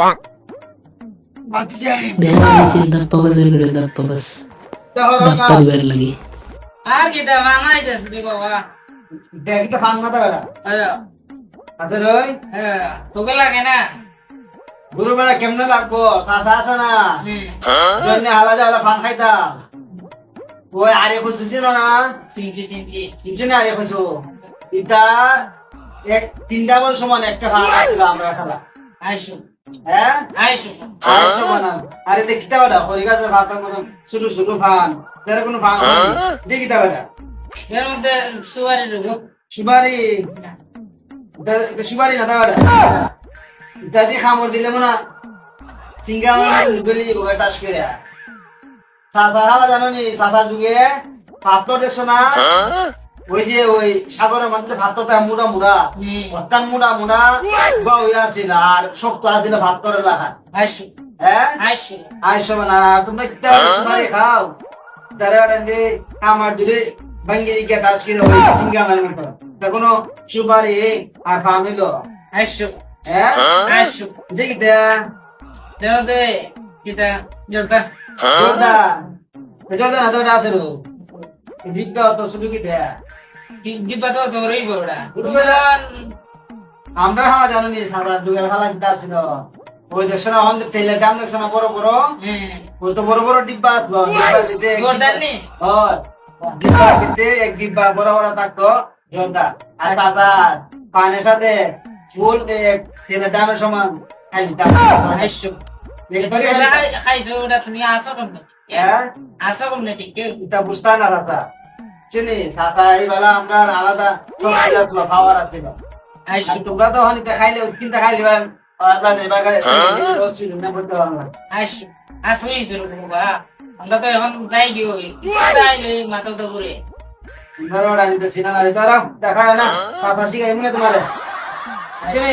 Mati jahe. দেখা গেছে দাপ্পা বাজের করে দাপ্পা বাস Tahor দাপ্পা ka. বের লাগে আর কি দা বানাই দে রে বাবা Dek kita fan na ta bada. হ্যাঁ. হ্যাঁ তোকে লাগে না Guru bada kemne lagbo? Sasa asa na. হুম Jonni hala jala খাইতাম। ওই আরে খুশি ছিল না চিনছি চিনছি কিছু আরে খুশু ইটা এক তিনটা বল সমান একটা ভাগ আসছিল আমরা খেলা হ্যাঁ? বানান আরে দেখিতে পারা হরিগাছের ভাতার মতন ছোট ছোট ফান তার কোনো ফান দেখিতে পারা এর মধ্যে ঢুকো সুপারি? এটা না এটা দিয়ে খামড় দিলে মনে হয় সিঙ্গা মানে গলি টাস করে। সাসা হালা জানো নি? সাসার যুগে পাথর দেখছ না? ওই যে ওই সাগরের মধ্যে ভাতটা মুড়া মুড়া। হুম অত্যান মুড়া মুড়া বা ওই আছিল আর শক্ত আছিল ভাতরের রাখা। আইসো হ্যাঁ? আইসো আর তোমরা কিতা সুপারি খাও। তারা আমার দূরে ভাঙ্গি দিকে টাস করে ওই সিঙ্গা মানে মতো। তখনও সুপারি আর ফামিল আইসো হ্যাঁ? আইসো দেখি দে। দেও দে কিটা জলটা জোরদা। জোরদা না তোটা আছে রো। দিকটা তো শুধু কি দে? আমরা হালা জানো সাদা হালা ওই দেখছ না আমাদের তেলের দাম দেখছ না বড় বড়? হ্যাঁ ওই তো বড় বড় ডিব্বা আসলো ডিব্বা- হয়। এক ডিব্বা বড় বড় থাকতো। জোরদার। আর পানের সাথে ফুল তেলের দামের সমান। আইসো খাইছো। ওটা তুমি আসো কম হ্যাঁ? আসো কম না ঠিক বুঝতে না চিনি সাসা এই বেলা আমরা আলাদা খাওয়ার আর তোমরা তো হানিতে খাইলে কিনতে খাইলে আমরা তো এখন যাই গিয়ে যাইলে মাথা তো ঘুরে। দেখা না। সাসা শিখাই মনে তোমার। চিনি